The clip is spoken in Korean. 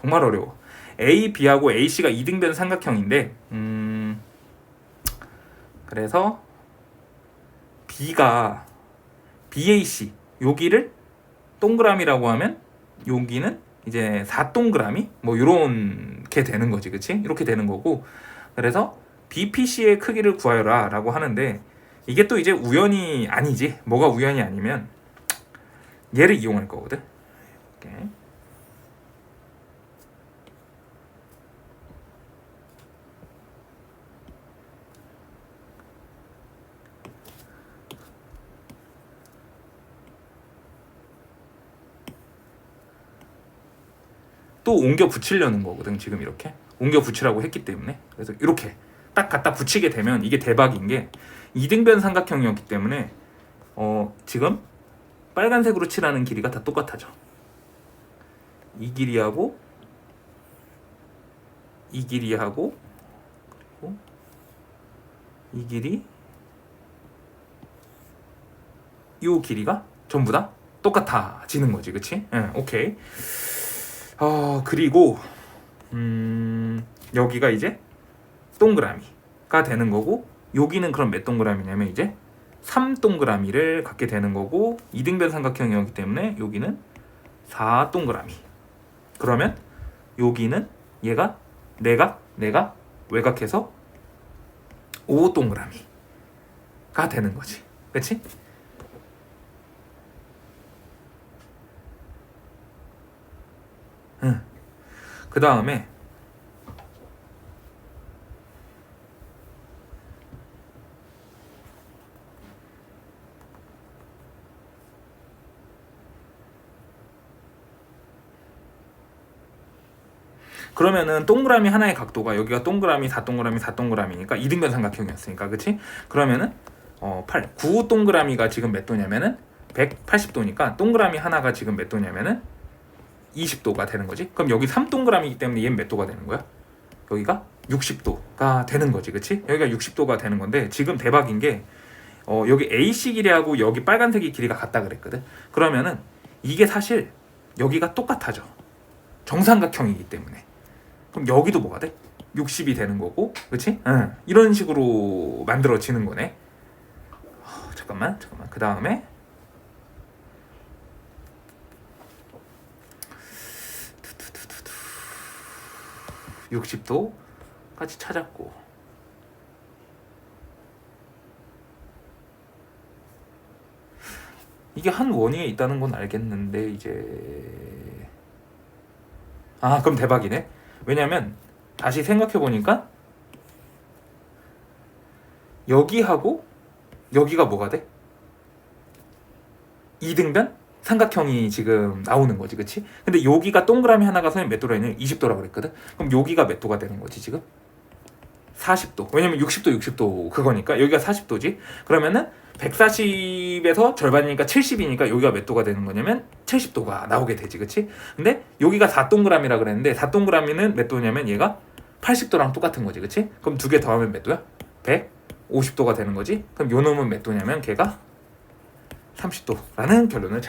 정말 어려워. A, B하고 AC가 이등변 삼각형인데, 음, 그래서 B가 BAC 여기를 동그라미라고 하면 여기는 이제 4동그라미 뭐 요렇게 되는 거지, 그치? 이렇게 되는 거고, 그래서 BPC의 크기를 구하여라 라고 하는데 이게 또 이제 우연이 아니지. 뭐가 우연이 아니면 얘를 이용할 거거든. 이렇게. 또 옮겨 붙이려는 거거든 지금 이렇게. 옮겨 붙이라고 했기 때문에. 그래서 이렇게 딱 갖다 붙이게 되면 이게 대박인 게 이등변 삼각형이었기 때문에 어 지금 빨간색으로 칠하는 길이가 다 똑같아져. 이 길이하고 이 길이하고 이 길이 요 길이가 전부 다 똑같아지는 거지 그치? 응 오케이 어 그리고 음 여기가 이제 동그라미가 되는 거고 여기는 그럼 몇 동그라미냐면 이제 3동그라미를 갖게 되는 거고 이등변 삼각형이었기 때문에 여기는 4동그라미 그러면 여기는 얘가 내가 내가 외곽해서 5동그라미가 되는 거지 그치? 응. 그 다음에 그러면은 동그라미 하나의 각도가 여기가 동그라미 4동그라미 4동그라미니까 이등변 삼각형이었으니까 그치? 그러면은 어 8, 9 동그라미가 지금 몇 도냐면은 180도니까 동그라미 하나가 지금 몇 도냐면은 20도가 되는 거지. 그럼 여기 3동그라미이기 때문에 얘는 몇 도가 되는 거야? 여기가 60도가 되는 거지, 그치? 여기가 60도가 되는 건데 지금 대박인 게 어, 여기 AC 길이하고 여기 빨간색이 길이가 같다 그랬거든. 그러면은 이게 사실 여기가 똑같아져. 정삼각형이기 때문에. 그럼 여기도 뭐가 돼? 60이 되는 거고, 그치? 응. 이런 식으로 만들어지는 거네. 어, 잠깐만, 잠깐만. 그 다음에 60도까지 찾았고. 이게 한 원위에 있다는 건 알겠는데 이제. 아 그럼 대박이네. 왜냐면 다시 생각해 보니까 여기하고 여기가 뭐가 돼? 이등변 삼각형이 지금 나오는 거지, 그치? 근데 여기가 동그라미 하나가 선생님 몇 도라 했냐? 20도라고 그랬거든? 그럼 여기가 몇 도가 되는 거지, 지금? 40도. 왜냐면 60도, 60도 그거니까. 여기가 40도지? 그러면은 140에서 절반이니까 70이니까 여기가 몇 도가 되는 거냐면 70도가 나오게 되지, 그치? 근데 여기가 4동그라미라 그랬는데 4동그라미는 몇 도냐면 얘가 80도랑 똑같은 거지, 그치? 그럼 두 개 더하면 몇 도야? 150도가 되는 거지? 그럼 요 놈은 몇 도냐면 걔가 30도라는 결론을 찾게